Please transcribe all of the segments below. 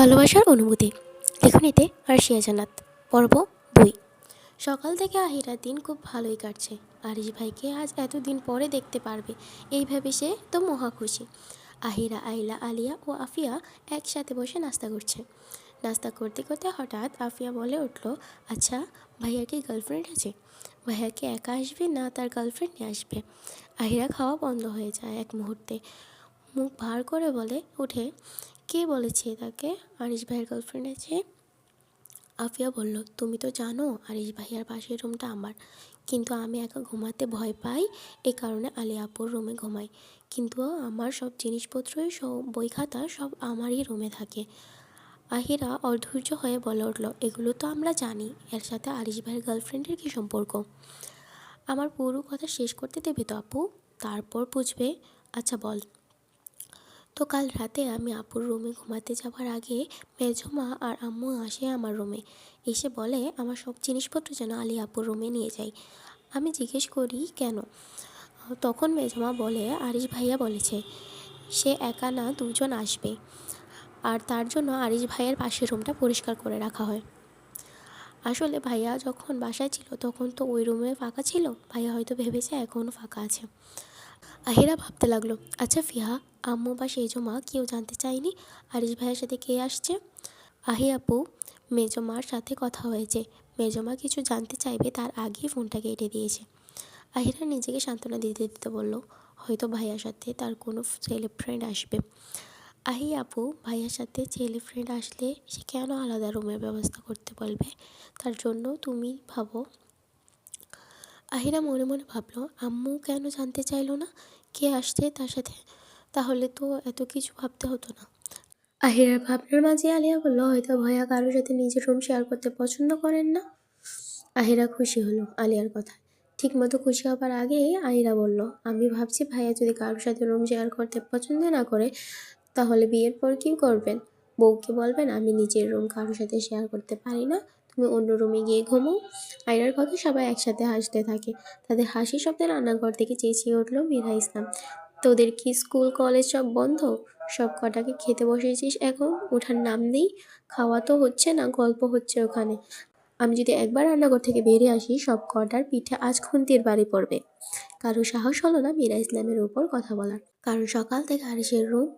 ভালোবাসার অনুভূতি। লেখনীতে আরশিয়া জান্নাত, পর্ব দুই। সকাল থেকে আহিরার দিন খুব ভালোই কাটছে। আরিশ ভাইকে আজ এতদিন পরে দেখতে পারবে, এই ভেবে সে তো মহা খুশি। আহিরা, আইলা, আলিয়া ও আফিয়া একসাথে বসে নাস্তা করছে। নাস্তা করতে করতে হঠাৎ আফিয়া বলে উঠল আচ্ছা ভাইয়া কি গার্লফ্রেন্ড আছে? ভাইয়া কি একা আসবে না তার গার্লফ্রেন্ড নিয়ে আসবে। আহিরা খাওয়া বন্ধ হয়ে যায় এক মুহূর্তে। মুখ ভার করে বলে, উঠে। কে বলেছে তাকে আরিশ ভাইয়ের গার্লফ্রেন্ড আছে। আফিয়া বলল, তুমি তো জানো, আরিশ ভাইয়ার পাশের রুমটা আমার। কিন্তু আমি একা ঘুমাতে ভয় পাই, এ কারণে আলি আপুর রুমে ঘুমাই। কিন্তু আমার সব জিনিসপত্রই, সব বই খাতা সব আমারই রুমে থাকে। আহিরা অধৈর্য হয়ে বলে উঠল, এগুলো তো আমরা জানি, এর সাথে আরিশ ভাইয়ের গার্লফ্রেন্ডের কী সম্পর্ক? আমার পুরো কথা শেষ করতে দেবে তো আপু? তারপর বুঝবে। আচ্ছা বল। তো কাল রাতে আমি আপুর রুমে ঘুমাতে যাওয়ার আগে মেজমা আর আম্মু আসে আমার রুমে। এসে বলে, আমার সব জিনিসপত্র যেন আলি আপুর রুমে নিয়ে যাই আমি জিজ্ঞেস করি, কেন? তখন মেজমা বলে, আরিশ ভাইয়া বলেছে, সে একা না, দুজন আসবে। আর তার জন্য আরিশ ভাইয়ের পাশের রুমটা পরিষ্কার করে রাখা হয়। আসলে ভাইয়া যখন বাসায় ছিল, তখন তো ওই রুমে ফাঁকা ছিল? ভাইয়া হয়তো ভেবেছে এখনও ফাঁকা আছে। আহিরা ভাবতে লাগল আচ্ছা ফিহা আম্মু বা সেজমা কেউ জানতে চায়নি আরিশ ভাইয়ের সাথে কে আসছে? আহি আপু মেজমার সাথে কথা হয়েছে মেজমা কিছু জানতে চাইবে তার আগেই ফোনটা কেটে দিয়েছে। আহিরা নিজেকে সান্ত্বনা দিতে দিতে বলল, হয়তো ভাইয়ার সাথে তার কোনো ছেলে ফ্রেন্ড আসবে। আহি আপু, ভাইয়ার সাথে ছেলে ফ্রেন্ড আসলে সে কেন আলাদা রুমের ব্যবস্থা করতে বলবে? তার জন্য তুমি ভাবো। আহিরা মনে মনে ভাবলো, আম্মু কেন জানতে চাইলো না? কে আসছে তার সাথে? তাহলে তো এত কিছু ভাবতে হতো না। আহিরার ভাবনার মাঝে আলিয়া বলল, হয়তো ভয়া কারোর সাথে নিজের রুম শেয়ার করতে পছন্দ করেন না? আহিরা খুশি হলো আলিয়ার কথায়। ঠিক মতো খুশি হবার আগে আহিরা বলল, আমি ভাবছি ভাইয়া যদি কারোর সাথে রুম শেয়ার করতে পছন্দ না করে, তাহলে বিয়ের পর কী করবেন? বউকে বলবেন, আমি নিজের রুম কারোর সাথে শেয়ার করতে পারি না। তুমি অন্য রুমে গিয়ে ঘুমো। আয়রার কথা সবাই একসাথে হাসতে থাকে। তাদের হাসি শব্দে রান্নাঘর থেকে চেঁচিয়ে উঠল মীরা ইসলাম। তোদের কি স্কুল, কলেজ সব বন্ধ? সব কটাকে খেতে বসেছিস এখন? ওঠার নাম নেই? খাওয়া তো হচ্ছে না, গল্প হচ্ছে ওখানে। আমি যদি একবার রান্নাঘর থেকে বেরিয়ে আসি, সব কটার পিঠে আজ খুন্তির বাড়ি পড়বে। কারও সাহস হলো না মীরা ইসলামের উপর কথা বলার। কারণ সকাল থেকে হারিসের রুম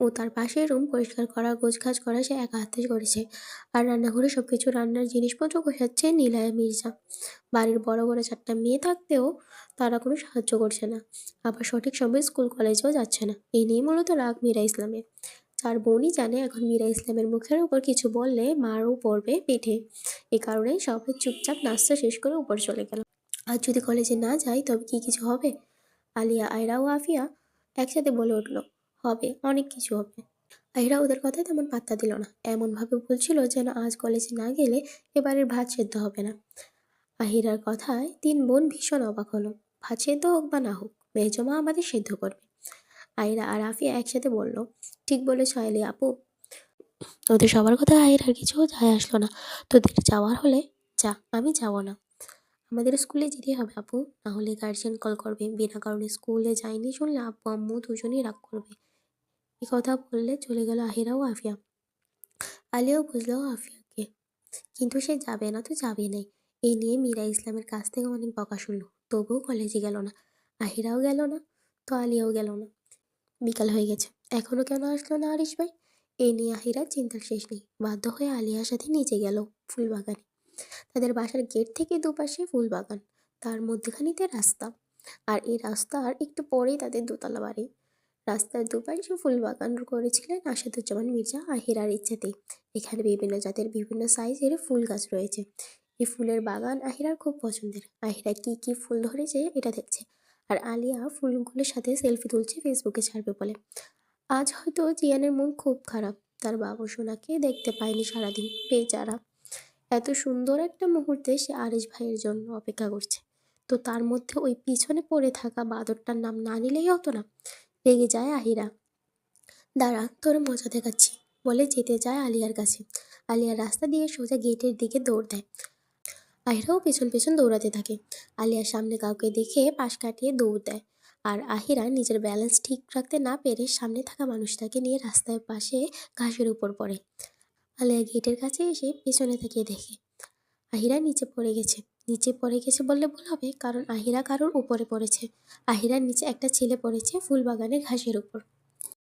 ও তার পাশের রুম পরিষ্কার করা, গোছগাছ করা সে একা হাতে করেছে। আর রান্নাঘরে সব কিছু রান্নার জিনিসপত্র গোছাচ্ছে নীলায়া মির্জা। বাড়ির বড় বড় চারটা মেয়ে থাকতেও তারা কোনো সাহায্য করছে না। আবার সঠিক সময়ে স্কুল কলেজেও যাচ্ছে না। এই নিয়ে মূলত রাগ মীরা ইসলামের চার বোনই জানে এখন মীরা ইসলামের মুখের উপর কিছু বললে মারও পড়বে পিঠে এ কারণে সবাই চুপচাপ নাস্তা শেষ করে উপর চলে গেল। আর যদি কলেজে না যাই, তবে কি কিছু হবে? আলিয়া, আয়রা ও আফিয়া একসাথে বলে উঠল হবে, অনেক কিছু হবে। আহিরা ওদের কথায় তেমন পাত্তা দিল না। এমনভাবে বলছিল যেন আজ কলেজে না গেলে এবারের ভাত সেদ্ধ হবে না। আহিরার কথায় তিন বোন ভীষণ অবাক হলো। ভাত সেদ্ধ হোক বা না হোক, মেজমা আমাদের সেদ্ধ করবে। আইরা আর আফিয়া একসাথে বলল, ঠিক বলে ছয়ালি আপু। ওদের সবার কথা আহিরার কিছু যায় আসলো না। তোদের যাওয়ার হলে যা, আমি যাব না। আমাদের স্কুলে যেতে হবে আপু, না হলে গার্জিয়ান কল করবে। বিনা কারণে স্কুলে যায়নি শুনলে আব্বু, আম্মু দুজনেই রাগ করবে। এই কথা বললে চলে গেল আহিরা ও আফিয়া। আলিয়াও বুঝলো আফিয়াকে। কিন্তু সে যাবে না তো যাবে নাই। এই নিয়ে মীরা ইসলামের কাছ থেকে অনেক বকা শুনলো। তবুও কলেজে গেল না। আহিরাও গেল না, তো আলিয়াও গেল না। বিকাল হয়ে গেছে। এখনও কেন আসলো না আরিশ ভাই? এই নিয়ে আহিরার চিন্তার শেষ নেই। বাধ্য হয়ে আলিয়ার সাথে নিচে গেল ফুল বাগানে তাদের বাসার গেট থেকে দুপাশে ফুল বাগান তার মধ্যখানিতে রাস্তা। আর এই রাস্তার একটু পরেই তাদের দোতলা বাড়ি। রাস্তার দুপাশে ফুল বাগান করেছিলেন আসাদুজ্জামান মির্জা আহিরার ইচ্ছেতেই এখানে বিভিন্ন জাতের বিভিন্ন সাইজের ফুল গাছ রয়েছে। এই ফুলের বাগান আহিরার খুব পছন্দের। আহিরা কি কি ফুল ধরেছে এটা দেখছে। আর আলিয়া ফুলগুলোর সাথে সেলফি তুলছে, ফেসবুকে ছাড়বে বলে। আজ হয়তো জিয়ানের মন খুব খারাপ। তার বাবু সোনাকে দেখতে পায়নি সারাদিন। বেচারা। এত সুন্দর একটা মুহূর্তে সে আরিশ ভাইয়ের জন্য অপেক্ষা করছে। তো তার মধ্যে ওই পিছনে পড়ে থাকা বাদরটার নাম না নিলেই হতো না? রেগে যায় আহিরা। দাঁড়া, তোর মজা দেখাচ্ছি। বলে যেতে যায় আলিয়ার কাছে। আলিয়ার রাস্তা দিয়ে সোজা গেটের দিকে দৌড় দেয়। আহিরাও পেছন পেছন দৌড়াতে থাকে। আলিয়ার সামনে কাউকে দেখে পাশ কাটিয়ে দৌড় দেয়। আর আহিরা নিজের ব্যালেন্স ঠিক রাখতে না পেরে সামনে থাকা মানুষটাকে নিয়ে রাস্তার পাশে ঘাসের উপর পড়ে। আলেয়া গেটের কাছে এসে পেছনে তাকিয়ে দেখে। আহিরা নিচে পড়ে গেছে। নিচে পড়ে গেছে বললে ভুল হবে, কারণ আহিরা কারোর উপরে পড়েছে। আহিরার নিচে একটা ছেলে পড়েছে ফুলবাগানে ঘাসের উপর।